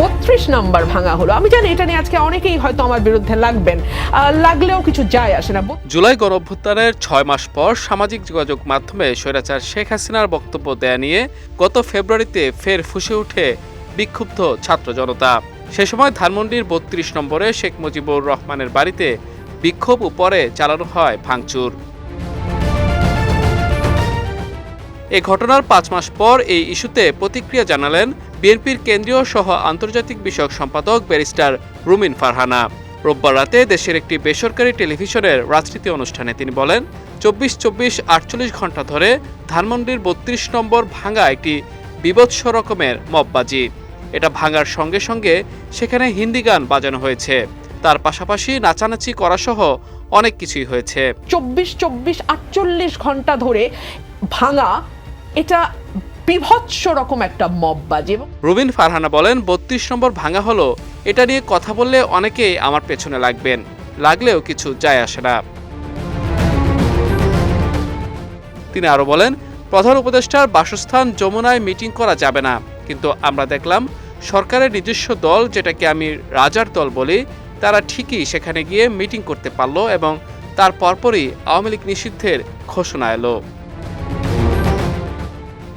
বত্রিশ নাম্বার ভাঙা হলো। আমি জানি এটা নিয়ে আজকে অনেকেই হয়তো আমার বিরুদ্ধে লাগবেন। লাগলেও কিছু যায় আসে না। জুলাই গণঅভ্যুত্থানের ছয় মাস পর সামাজিক যোগাযোগ মাধ্যমে স্বৈরাচার শেখ হাসিনার বক্তব্য দেয়া নিয়ে গত ফেব্রুয়ারিতে ফের ফুসে উঠে বিক্ষুব্ধ ছাত্র জনতা। সে সময় ধানমন্ডির বত্রিশ নম্বরে শেখ মুজিবুর রহমানের বাড়িতে বিক্ষোভ উপরে চালানো হয় ভাঙচুর। এ ঘটনার পাঁচ মাস পর এই ইস্যুতে প্রতিক্রিয়া জানালেন বিএনপির কেন্দ্রীয় সহ আন্তর্জাতিক বিষয়ক সম্পাদক ব্যারিস্টার রুমিন ফারহানা। রোববার রাতে দেশের একটি বেসরকারি টেলিভিশনের রাজনীতি অনুষ্ঠানে তিনি বলেন, চব্বিশ চব্বিশ আটচল্লিশ ঘণ্টা ধরে ধানমন্ডির বত্রিশ নম্বর ভাঙা একটি বিভৎস রকমের মববাজি এটা ভাঙার সঙ্গে সঙ্গে সেখানে হিন্দি গান বাজানো হয়েছে। তার পাশাপাশি নাচানাচি করাসহ অনেক কিছুই হয়েছে। চব্বিশ চব্বিশ আটচল্লিশ ঘণ্টা ধরে ভাঙা এটা বিভৎস রকম একটা মববাজি এবং রুবিন ফারহানা বলেন, বত্রিশ নম্বর ভাঙা হলো, এটা নিয়ে কথা বললে অনেকেই আমার পেছনে লাগবেন। লাগলেও কিছু যায় আসে না। তিনি আরও বলেন, প্রধান উপদেষ্টার বাসস্থান যমুনায় মিটিং করা যাবে না, কিন্তু আমরা দেখলাম, সরকারের নিজস্ব দল, যেটাকে আমি রাজার দল বলি, তারা ঠিকই সেখানে গিয়ে মিটিং করতে পারল এবং তার পরপরই আওয়ামী লীগ নিষিদ্ধের ঘোষণা এলো।